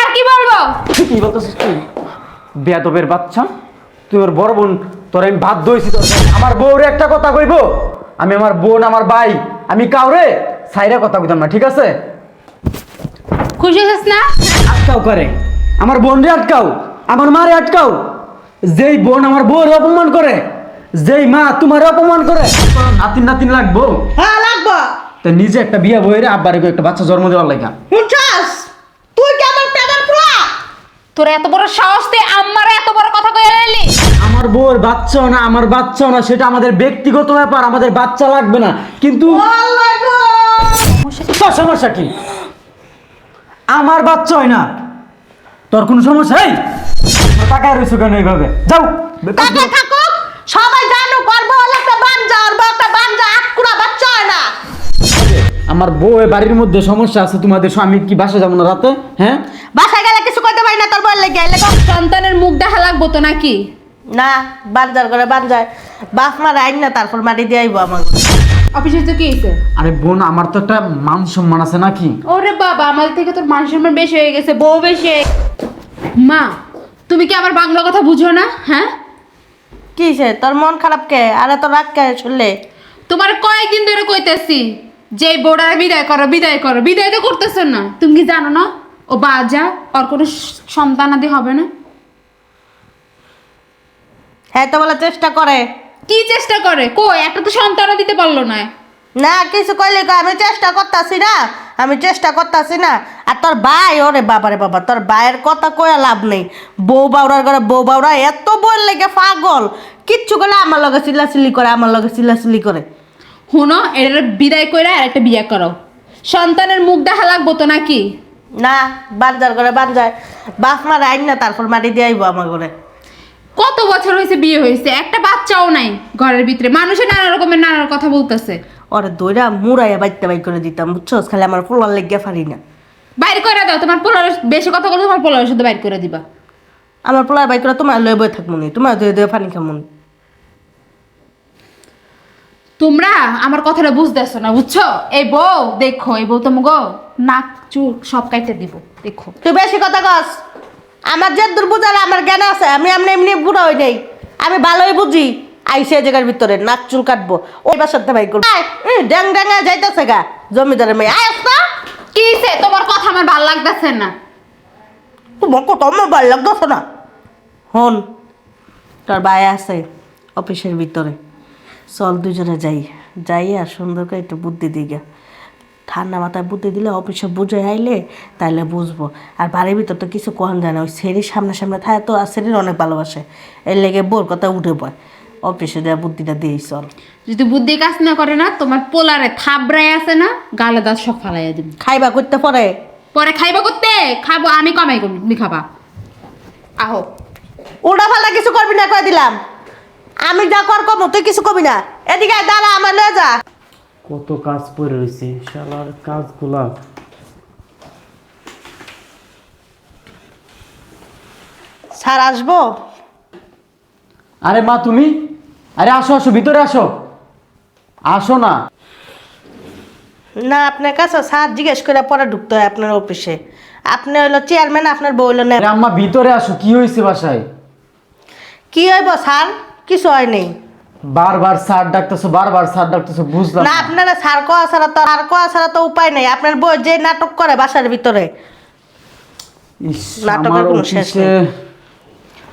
আর কি বলব? কি বলতেছিস তুই? বেয়াদবের বাচ্চা? তুই ওর বড় বোন তোর আমি বাধ্য হয়েছি তোর আমার বউরে একটা কথা কইব? আমি আমার বোন আমার ভাই আমি কাউরে সাইরা কথা কইতাম না ঠিক আছে? খুশি হয়েছিস না? আটকাও করে? আমার বোনরে আটকাও আমার মারে আটকাও। যেই বোন আমার বউরে অপমান করে যেই মা তোমার অপমান করে নাতিন নাতিন লাগবো? হ্যাঁ লাগবো। তো নিজে একটা বিয়ে বইরে আব্বারে একটা বাচ্চা জন্ম দেওয়ার লাগা শুনছাস তুই কি আমার পেটের পুরা তোর এত বড় সাহস তুই আমার এত বড় কথা কয়ে এলি আমার বউর বাচ্চাও না আমার বাচ্চাও না সেটা আমাদের ব্যক্তিগত ব্যাপার আমাদের বাচ্চা লাগবে না। কিন্তু সমস্যা কি? আমার বাচ্চা হয় না। তোর কোনো সমস্যা টাকা রয়েছে কেন এইভাবে? যাও। টাকা সবাই জানো করব হলে একটা বাঞ্জা আর বউ একটা বাঞ্জা আটকুড়া বাচ্চা হয় না। আমার বউ বাড়ির মধ্যে সমস্যা আছে তোমাদের স্বামী কি বাসা যাব না রাতে? হ্যাঁ? বাসায় গেলে করতে পারি না তোর বউয়ের লেগে এলে কম। সন্তানের মুখ দেখা লাগবো তো নাকি? না বাঞ্জার করে বাঞ্জায় বাপ মার আইন না তারপর মাটি দিয়ে আইবো আমার অফিসে তো কি হয়েছে আরে বোন আমার তো একটা মান সম্মান আছে নাকি? ওরে বাবা আমাদের থেকে তোর মান সম্মান বেশি হয়ে গেছে বউ বেশি মা তুমি কি আমার বাংলা কথা বুঝো না? হ্যাঁ? কি সে তোর মন খারাপ কে? আরে তোর রাগ কে শুনলে? তোমার কয়েকদিন ধরে কইতেছি যে বোর্ডার বিদায় করো বিদায় করো বিদায় তো করতেছো না। তুমি কি জানো না? ও বাজা ওর কোনো স- সন্তানাদি হবে না? হ্যাঁ তো বলে চেষ্টা করে। কি চেষ্টা করে? কই? একটা তো সন্তানও দিতে পারল না। না কিছু কইলে কয়, আমি চেষ্টা করতাছি না আমি চেষ্টা করতাছি না। আর তোর ভাই ওরে বাবারে বাবা তোর ভাইয়ের কথা কয়ে লাভ নেই। বউ বাউরার ঘরে বউ বাউরা এত বই লেগে পাগল। কিচ্ছু করলে আমার লগে চিল্লাচিল্লি করে আমার লগে চিল্লাচিল্লি করে। হুনো এটা বিদায় করে আর একটা বিয়ে করো সন্তানের মুখ দেখা লাগবো তো নাকি? না বাঞ্জার করে বাঞ্জায় বাপ মার আইন না তারপর মাটি দিয়ে আইবো আমার ঘরে। কত বছর হয়েছে বিয়ে হয়েছে একটা বাচ্চাও নাই ঘরের ভিতরে। মানুষে নানা রকমের নানা কথা বলতেছে। ওরে দইরা মুড়াইয়া বাইতে বাই করে দিতাম বুঝছস? খালি আমার পোলার লেগে পারি না। বাইর করে দাও তোমার পোলার বেশি কথা বলে তোমার পোলার শুধু বাইর করে দিবা। আমার পোলার বাই করে তোমার লয়ে বই থাকব নি তোমার দই দই পানি খামুন তোমরা আমার কথাটা বুঝতেছো না বুঝছ? এই বউ দেখো এই বউ তোমাকে নাক চুল সব কাইটে দিব দেখো। তুই বেশি কথা কস। আমার যে দুর্বুজার আমার জ্ঞান আছে আমি এমনি এমনি বুড়ো হয়ে নেই। আমি ভালোই বুঝি। আইসে জায়গার ভিতরে নাক চুল কাটবো। ওই বাসাতে ভাই করব। ড্যাং ড্যাঙ্গা যাইতেছে গা জমিদারের মেয়ে। আয়স না কি? তোমার কথা আমার ভালো লাগতেছে না। তোমার কত আমার ভালো লাগতেছে না। হন তোর ভাই আছে অফিসের ভিতরে। চল দুজনে যাই। যাই আর সুন্দর করে একটু বুদ্ধি দিই গা। ঠান্ডা মাথায় বুদ্ধি দিলে অফিসে বুঝে আইলে তাইলে বুঝব। আর বাড়ির ভিতর তো কিছু কখন যায় না। ওই সেরির সামনে সামনে থাকে তো আর সেরির অনেক ভালোবাসে। এর লেগে বোর কথা উঠে পড়ে। অফিসে যা বুদ্ধিটা দিই চল। যদি বুদ্ধি কাজ না করে না তোমার পোলারে থাবড়াই আছে না গালে দাঁত সব ফালাইয়া দিব। খাইবা করতে পরে? পরে খাইবা করতে? খাব আমি কমাই তুমি খাবা। আহো। উল্টা পাল্টা কিছু করবি না কয়ে দিলাম। আমি যা কর কম তুই কিছু কবি না। এদিকে আয়, দাঁড়া আমার লয়ে যা। কত কাজ পড়ে রয়েছে শালার কাজগুলা। স্যার আসব? আরে মা তুমি? আরে আসো আসো ভিতরে আসো। আসো না। না আপনার কাছে স্যার জিজ্ঞেস করে পরে ঢুকতে হয় আপনার অফিসে। আপনি হইল চেয়ারম্যান আপনার বউ হইল না আরে আম্মা ভিতরে আসো কি হয়েছে বাসায়? কি হইব স্যার? কিছু হয় নেই। বারবার স্যার ডাকতেছো বারবার স্যার ডাকতেছো বুঝলাম না। আপনারা স্যার কোয়া ছাড়া তো আর কোয়া ছাড়া তো উপায় নেই। আপনার বউ যে নাটক করে বাসার ভিতরে। ইস, নাটকের আমার কোনো শেষ অফিসে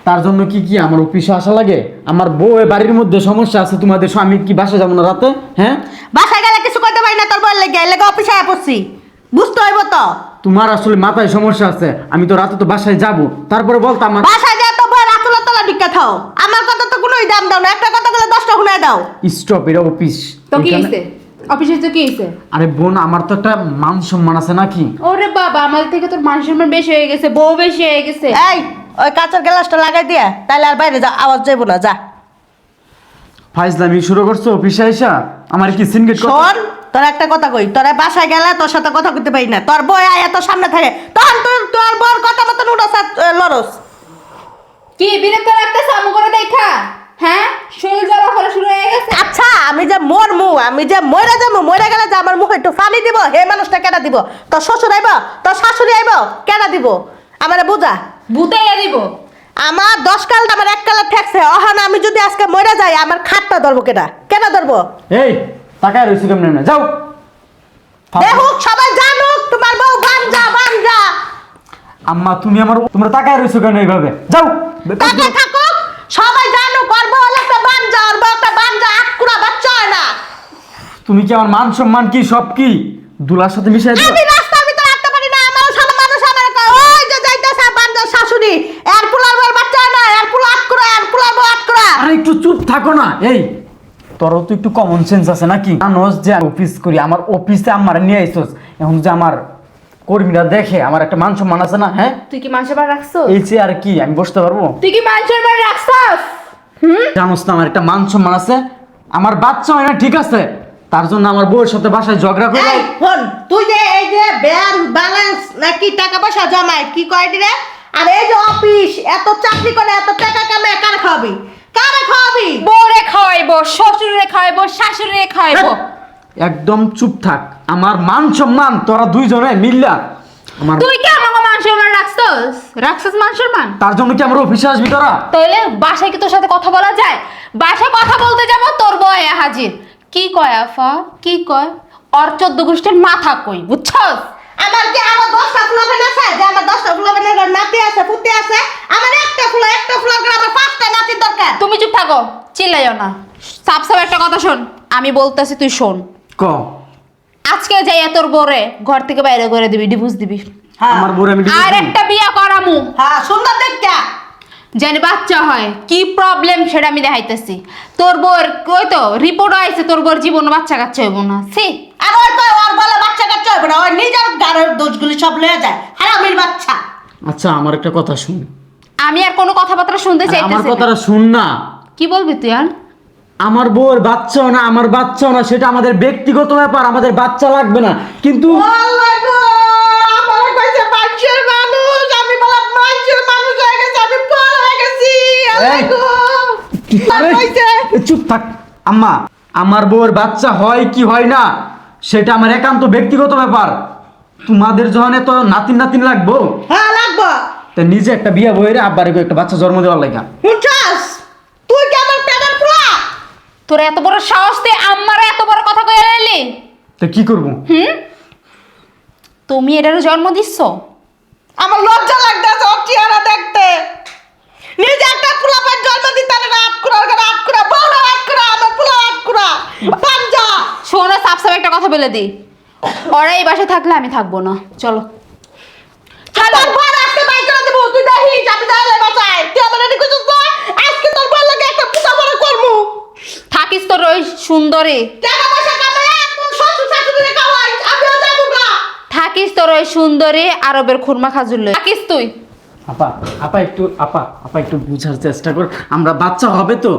তার জন্য কি কি আমার অফিসে আসা লাগে? আমার বউ এ বাড়ির মধ্যে সমস্যা আছে তোমাদের স্বামী কি বাসা যাব না রাতে? হ্যাঁ? বাসায় গেলে কিছু করতে পারি না তোর বউয়ের লেগে। লেগে অফিসে আয় পড়ছি। বুঝতে হইব তো। তোমার আসলে মাথায় সমস্যা আছে আমি তো রাতে তো বাসায় যাব। তারপরে বলতো আমার বাসায় থাও আমার কথা তো কোনোই দাম দাও না একটা কথা বলে দশটা শুনে দাও। স্টপ এটা অফিস। তো কি হয়েছে অফিসে তো কি হয়েছে আরে বোন আমার তো একটা মান সম্মান আছে নাকি? ওরে বাবা আমাদের থেকে তোর মান সম্মান বেশি হয়ে গেছে বউ বেশি হয়ে গেছে। এই ওই কাঁচের গ্লাসটা লাগাই দিয়া তাহলে আর বাইরে যা আওয়াজ যাইবো না যা। ফাইজলামি শুরু করছ অফিসে আইসা? আমার কি সিনগেট শোন তোর একটা কথা কই তোরা বাসায় গেলে তোর সাথে কথা কইতে পারি না। তোর বই আয়া তোর সামনে থাকে। তখন তুই তোর বউর কথা মতন উড়স আর, লড়স কি বিরক্ত লাগতেছে আমু করে দেখা? হ্যাঁ? শরীর জ্বালা করা শুরু হয়ে গেছে। আচ্ছা আমি যে মোর মু আমি যে মরে যাব মরে গেলে যে আমার মুখে একটু পানি দিব হে মানুষটা কেনা দিব? তোর শ্বশুর আইব? তোর শাশুড়ি আইব? কেনা দিব? আমারে বুঝা। বুতাইয়া দিব। আমার দশ কাল আমার এক কালার ঠেকছে। অহান আমি যদি আজকে মরে যাই আমার খাটটা ধরবো কেনা কেন ধরবো? এই তাকায় রয়েছি কেমন না যাও। দেখুক সবাই জানুক তোমার বউ বাঞ্জা বাঞ্জা আম্মা তুমি আমার তোমরা তাকায় রয়েছো কেন এইভাবে? যাও। টাকা থাকুক। সবাই জানুক ওর বউ হলো একটা বাঞ্জা বউ একটা বাঞ্জা আটকুড়া বাচ্চা হয় না। তুমি কি আমার মান সম্মান কি সব কি? দুলার সাথে মিশাই দিও আমি রাস্তার ভিতরে আসতে পারি না আমার সামনে মানুষ আমার কয়, ওই যে যাইতেছে বাঞ্জার শাশুড়ি এর পুলার বউ বাচ্চা হয় না এর পুলা আটকুড়া এর পুলার বউ আটকুড়া। আরে একটু চুপ থাকো না। এই তোরও তো একটু কমন সেন্স আছে নাকি? জানোস যে অফিস করি আমার অফিসে আমার নিয়ে আইসোস এখন যে আমার কর্মীরা দেখে আমার একটা মান সম্মান আছে না হ্যাঁ? তুই কি মানুষের বার রাখছো এই চেয়ে আর কি আমি বসতে পারব? তুই কি মানুষের বার রাখছস? হুম? জানোস না আমার একটা মান সম্মান আছে। আমার বাচ্চা হয় না ঠিক আছে? তার জন্য আমার বউয়ের সাথে বাসায় ঝগড়া করে এই ফোন তুই যে এই যে ব্যাংক ব্যালেন্স নাকি টাকা পয়সা জমায় কি কয় রে? আর এই যে অফিস এত চাকরি করে এত টাকা কামে কার খাওয়াবি? কারে খাওয়াবি? বউরে খাওয়াইবো শ্বশুরে খাওয়াইবো শাশুড়ে খাওয়াইবো। একদম চুপ থাক। আমার মান সম্মান তোরা দুইজনে মিল্লা। আমার তুই কি আমাকে মান সম্মান রাখছস? রাখছস মান সম্মান? তার জন্য কি আমার অফিসে আসবি তোরা? তাহলে বাসায় কি তোর সাথে কথা বলা যায়? বাসায় কথা বলতে যাব তোর বয় হাজির। কি কয় আফা? কি কয়? অর চোদ্দ গোষ্ঠীর মাথা কই বুঝছস? আমার কি আমার দশটা ফুলাবেন আছে? যে আমার দশটা ফুলাবেনের নাতি আছে পুতি আছে আমার একটা ফুলা একটা ফুলার করে আমার পাঁচটা নাতির দরকার। তুমি চুপ থাকো চিল্লাইও না। সাপ সাপ একটা কথা শোন আমি বলতেছি তুই শোন। ক। আজকে যাইয়া তোর বরে ঘর থেকে বাইরে করে দিবি ডিভোর্স দিবি। হ্যাঁ। আমার বউরে আমি আর একটা বিয়া করামু। হ্যাঁ সুন্দর দেখা জানি বাচ্চা হয় কি প্রবলেম সেটা আমি দেখাইতেছি। তোর বোর ওই তো রিপোর্ট আইছে তোর বোর জীবন বাচ্চা কাচ্চা হইব না। সি আর ওই তো ওর বলে বাচ্চা কাচ্চা হবে না ওই নিজের গানের দোষগুলি সব লয়ে যায়। হারামির বাচ্চা। আচ্ছা আমার একটা কথা শুন। আমি আর কোনো কথাবার্তা শুনতে আমার চাইতেছি না। কথাটা শুন না। কি বলবি তুই আর আমার বউয়ের বাচ্চাও না আমার বাচ্চাও না সেটা আমাদের ব্যক্তিগত ব্যাপার আমাদের বাচ্চা লাগবে না। কিন্তু চুপ থাক আম্মা আমার বউয়ের বাচ্চা হয় কি হয় না সেটা আমার একান্ত ব্যক্তিগত ব্যাপার। তোমাদের যখন তো নাতিন নাতিন লাগবো। হ্যাঁ, লাগবো। তা নিজে একটা বিয়ে বইরে আব্বারে একটা বাচ্চা জন্ম দেওয়ার লাগা শুনছাস? তুই কি আমার পেটের পোলা? তোর এত বড় সাহস তুই আমারে এত বড় কথা কইয়া লাইলি? তো কি করব? হুম? তুমি এটারও জন্ম দিচ্ছ? আমার লজ্জা লাগতেছে ওর চেহারা দেখতে। নিজে একটা পোলাপের জন্ম দিতে না আটকুড়া ওখানে আটকুড়া বউরা আটকুড়া আমার পোলা আটকুড়া। পাঞ্জা! শোনো সাপ সাপ একটা কথা বলে দিই ওরা এই বাসায় থাকলে আমি থাকব না। চলো। চলো তোর বর আজকে বাই করে দেবো তুই দেখিস আমি যাইলে বাসায় তুই আমার রেডি করছিস না আজকে তোর বর লাগে একটা পুতা বড় করব থাকিস তোর ওই সুন্দরী টাকা পয়সা কামাই তোর শ্বশুর শাশুড়ি খাওয়াই আমিও যাব গা। থাকিস তোর ওই সুন্দরী আরবের খুরমা খাজুর লই। থাকিস তুই। আপা আপা একটু আপা আপা একটু বুঝার চেষ্টা কর। আমরা বাচ্চা হবে তো।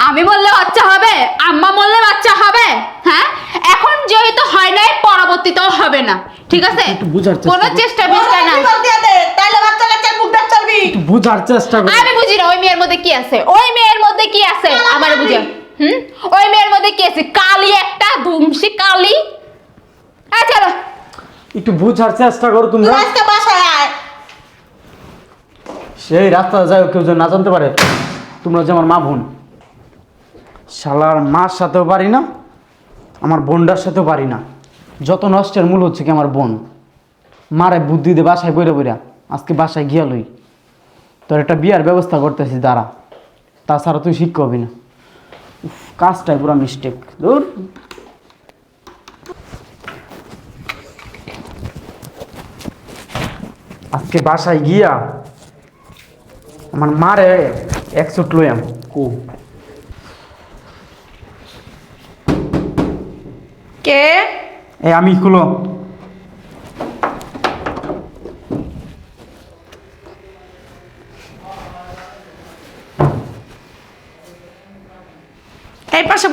আমি বললে বাচ্চা হবে আম্মা বললে বাচ্চা হবে হ্যাঁ? এখন যেহেতু হয় নাই পরবর্তীতেও হবে না। ঠিক আছে? একটু বুঝার চেষ্টা কোনো কর। চেষ্টা বিষয় না। তাইলে বাচ্চা কাচ্চা মুখ দেখ চলবি। একটু বুঝার চেষ্টা কর। আমি বুঝি না ওই মেয়ের মধ্যে কি আছে? ওই মেয়ের মধ্যে কি আছে? আমার বুঝে। হুম? ওই মেয়ের মধ্যে কি আছে? কালি একটা ধুমসি কালি। আয় চলো। একটু বুঝার চেষ্টা করো তুই তোমরা আজকে বাসায় আয়। সেই রাস্তা যায় কেউ যেন না জানতে পারে। তোমরা যে আমার মা বোন। শালার মার সাথেও পারি না আমার বোনটার সাথেও পারি না। যত নষ্টের মূল হচ্ছে কি আমার বোন। মারে বুদ্ধি দিয়ে বাসায় বইরে বইরা আজকে বাসায় গিয়া লই। তোর একটা বিয়ার ব্যবস্থা করতেছি দাঁড়া। তাছাড়া তুই শিক্ষা হবি না। কাজটাই পুরো মিস্টেক দূর। আজকে বাসায় গিয়া আমার মারে এক চুট লইয়াম কু? কে? এ আমি খুলো।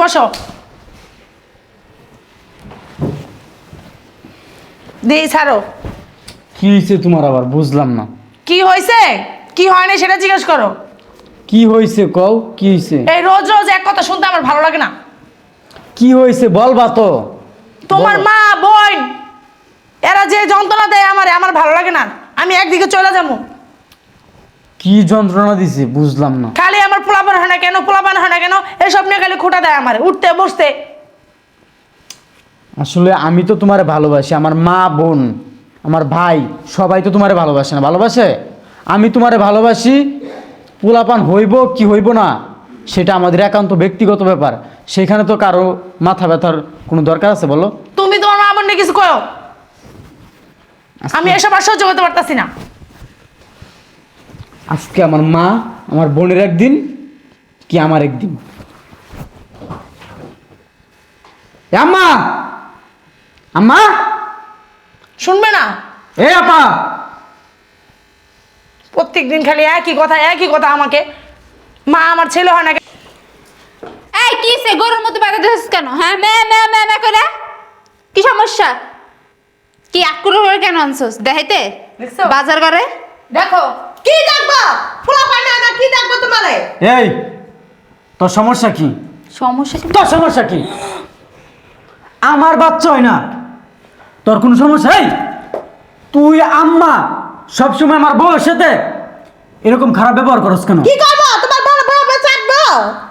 বসো। দেই ছাড়ো। কি হয়েছে তোমার আবার? বুঝলাম না। কি হয়েছে কি হয় না সেটা জিজ্ঞেস করো। কি হয়েছে কও? কি হয়েছে এই রোজ রোজ এক কথা শুনতে আমার ভালো লাগে না। কি হয়েছে বলবা তো। তোমার মা বোন এরা যে যন্ত্রণা দেয় আমার আমার ভালো লাগে না। আমি একদিকে চলে যাব। কি যন্ত্রণা দিছে বুঝলাম না। খালি আমার পোলাপান হয় না কেন? পোলাপান হয় না কেন? এসব নিয়ে খালি খোটা দেয় আমার উঠতে বসতে। আসলে আমি তো তোমারে ভালোবাসি আমার মা বোন আমার ভাই সবাই তো তোমারে ভালোবাসে না ভালোবাসে? আমি তোমারে ভালোবাসি পোলাপান হইব কি হইব না সেটা আমাদের একান্ত ব্যক্তিগত ব্যাপার। সেখানে তো কারও মাথা ব্যথার কোনো দরকার আছে বলো? তুমি তোমার মা বোন নিয়ে কিছু করো আমি এসব আর সহ্য করতে পারতাছি না। আজকে আমার মা আমার বোনের একদিন কি আমার একদিন? আম্মা! আম্মা! শুনবে না? এ আপা! প্রত্যেক দিন খালি একই কথা একই কথা আমাকে। মা আমার ছেলে হয় না কেন? এই কি সে গরুর মতো বেড়া দিছিস কেন? হ্যাঁ মে মে মে মে করে। কি সমস্যা? কি আকুরে করে কেন আনছস? দেখাইতে? দেখছ? বাজার করে দেখো কি দেখব? পোলা পান্ডা না কি দেখব তোমারে? এই তোর সমস্যা কি? সমস্যা কি? তোর সমস্যা কি? আমার বাচ্চা হয় না। তোর কোনো সমস্যা? এই তুই আম্মা সবসময় আমার বউয়ের সাথে এরকম খারাপ ব্যবহার করস কেন? কি করব? তোমার বড় বড় চাটবো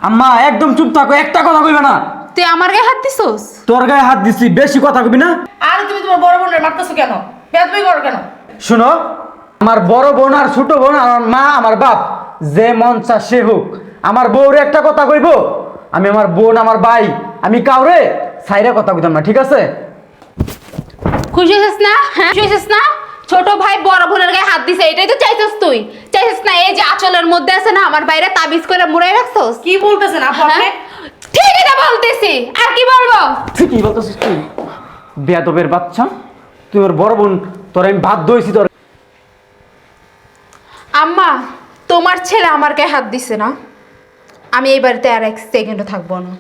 আম্মা একদম চুপ থাকো একটা কথা কইবে না। তুই আমার গায়ে হাত দিছস? তোর গায়ে হাত দিছি বেশি কথা কবি না। আর তুমি তোমার বড় বোনের মারতেছো কেন? বেদবি করো কেন? শোনো আমার বড় বোন আর ছোট বোন আর আমার মা আমার বাপ যে মন চা সে হোক। আমার বউরে একটা কথা কইব? আমি আমার বোন আমার ভাই আমি কাউরে সাইরে কথা কইতাম না ঠিক আছে? খুশি হইছিস না? হ্যাঁ খুশি হইছিস না? ছোট ভাই বড় বোনের গায়ে হাত দিছে এটাই তো চাইছিস তুই। চাইছিস না এই যে আচলের মধ্যে আছে না আমার বাইরে তাবিজ করে মুড়াই রাখছস? কি বলতেছেন আপু আপনি? হ্যাঁ? ঠিকই তো বলতেছি। আর কি বলব? ঠিকই বলতেছিস তুই। বেয়াদবের বাচ্চা। তুই ওর বড় বোন তোর আমি বাধ্য হয়েছি তোর আম্মা তোমার ছেলে আমার গায়ে হাত দিছে না। আমি এই বাড়িতে আর এক সেকেন্ডও থাকব না।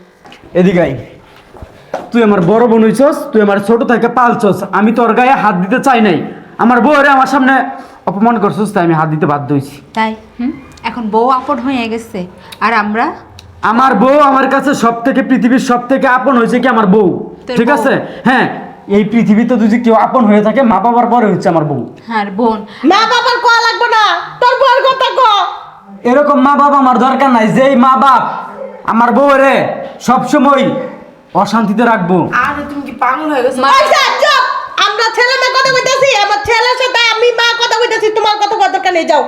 এদিকে আই। তুই আমার বড় বোন হইছস তুই আমার ছোট থেকে পালছস। আমি তোর গায়ে হাত দিতে চাই নাই। আমার বউ বউরে আমার সামনে অপমান করছস তাই আমি হাত দিতে বাধ্য হয়েছি তাই? হুম? এখন বউ আপন হয়ে গেছে। আর আমরা? আমার বউ আমার কাছে সব থেকে পৃথিবীর সব থেকে আপন হয়েছে কি আমার বউ? ঠিক আছে? হ্যাঁ এই পৃথিবীতে যদি কেউ আপন হয়ে থাকে মা বাবার পরে হচ্ছে আমার বউ। হ্যাঁ বোন। মা বাবার কোয়া লাগবে না? তোর বউর কথা কো। এরকম মা বাবা আমার দরকার নাই যেই মা বাপ আমার বউরে সবসময় অশান্তিতে রাখব। আর তুমি কি পাগল হয়ে গেছো? মা- আচ্ছা চুপ আমরা ছেলে মেয়ে কথা কইতাছি আমার ছেলের সাথে আমি মা কথা কইতাছি তোমার কথা কথা কানে যাও।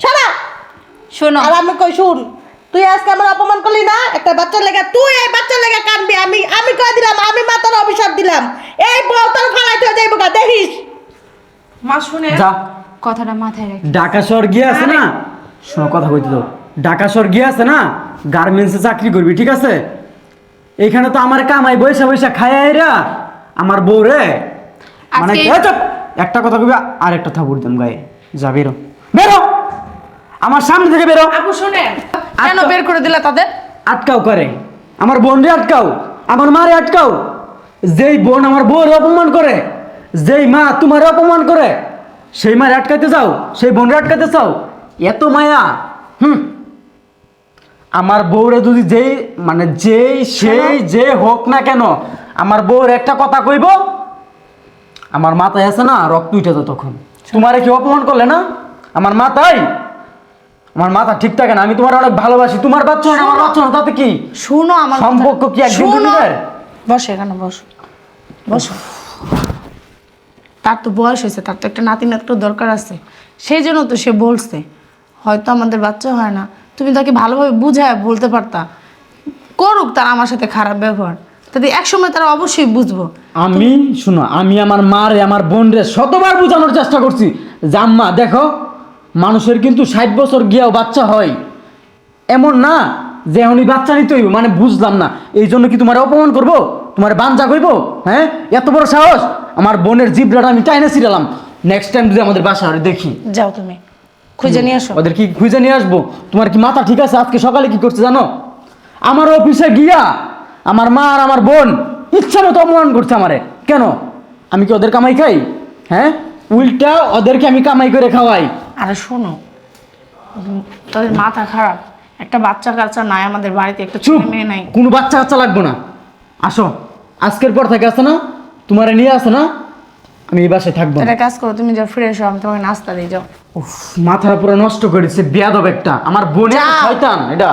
সারা। শোনো। আর আমি কই শুন তুই আজকে আমার অপমান করলি না? একটা বাচ্চার লেগে তুই এই বাচ্চার লেগে কানবি আমি আমি কই দিলাম? আমি মা তোর অভিশাপ দিলাম। এই বউ তোর ফালাই তুই যাইব গা দেখিস। মা শুনে। যা। কথাটা মাথায় রাখি। ঢাকা শহর গিয়ে আছে না? শোনো কথা কইতে দাও। ঢাকা শহর গিয়ে আছে না? গার্মেন্টসে চাকরি করবি ঠিক আছে? এখানে তো আমার কামাই বৈশা বৈশা খায় এরা আমার বউ রে। মানে একটা কথা কইবি আর একটা থাপুর দাম গায়ে। যা বেরো। বেরো! আমার সামনে থেকে বেরো। আপু শুনে কেন। বের করে দিলা তাদের? আটকাও করে? আমার বোন রে আটকাও। আমার মারে আটকাও। যেই বোন আমার বউরে অপমান করে যেই মা তোমার অপমান করে সেই মারে আটকাতে চাও সেই বোনরে আটকাতে চাও এত মায়া হুম? আমার বউরে যদি যেই মানে যেই সেই যে হোক না কেন আমার বউর একটা কথা কইব আমার মাথায় আছে না রক্ত উঠে তো তখন। তোমারে কি অপমান করলে না? আমার মাথায়? আমার মাথা ঠিক থাকে না আমি তোমার অনেক ভালোবাসি তোমার বাচ্চা আমার বাচ্চা না তাতে কি? শুনো আমার। সম্পর্ক কি একদিন? বসো এখানে বসো। বসো। তার তো বয়স হয়েছে, তার তো একটা নাতি নাতটার দরকার আছে। সেই জন্য তো সে বলছে, হয়তো আমাদের বাচ্চা হয় না। তুমি তাকে ভালোভাবে বুঝায় বলতে পারতা। করুক তারা আমার সাথে খারাপ ব্যবহার। তাদের একসময় তারা অবশ্যই বুঝব। আমি, শুনো, আমি আমার মারে, আমার বোনরে শতবার বোঝানোর চেষ্টা করছি। জাম্মা, দেখো, মানুষের কিন্তু ষাট বছর গিয়েও বাচ্চা হয়। এমন না যে এখনই বাচ্চা নিতে হইব মানে বুঝলাম না। এই জন্য কি তোমার অপমান করব? তোমার বাঞ্জা করব হ্যাঁ? এত বড় সাহস? আমার বোনের জিবলাটা আমি টাইনে ছিলাম নেক্সট টাইম যদি আমাদের বাসা আর দেখি। যাও তুমি। খুঁজে নিয়ে আসো। ওদের কি খুঁজে নিয়ে আসব। তোমার কি মাথা ঠিক আছে? আজকে সকালে কি করছে জানো? আমার অফিসে গিয়া আমার মা আর আমার বোন ইচ্ছা মতো অপমান করছে আমারে। কেন? আমি কি ওদের কামাই খাই? হ্যাঁ? উল্টা ওদেরকে আমি কামাই করে খাওয়াই। আরে শোনো তাদের মাথা খারাপ। একটা বাচ্চা কাচ্চা নাই আমাদের বাড়িতে একটা চুপ! মেয়ে নাই। কোনো বাচ্চা কাচ্চা লাগবো না। আসো। আজকের পর থেকে আসে না? তোমার নিয়ে আসে না? আমি এই বাসায় থাকব একটা কাজ করো তুমি যাও ফিরে এসো আমি তোমাকে নাস্তা দিয়ে যাও। উফ, মাথাটা পুরো নষ্ট করেছে বেয়াদব একটা। আমার বোনের। শয়তান এটা।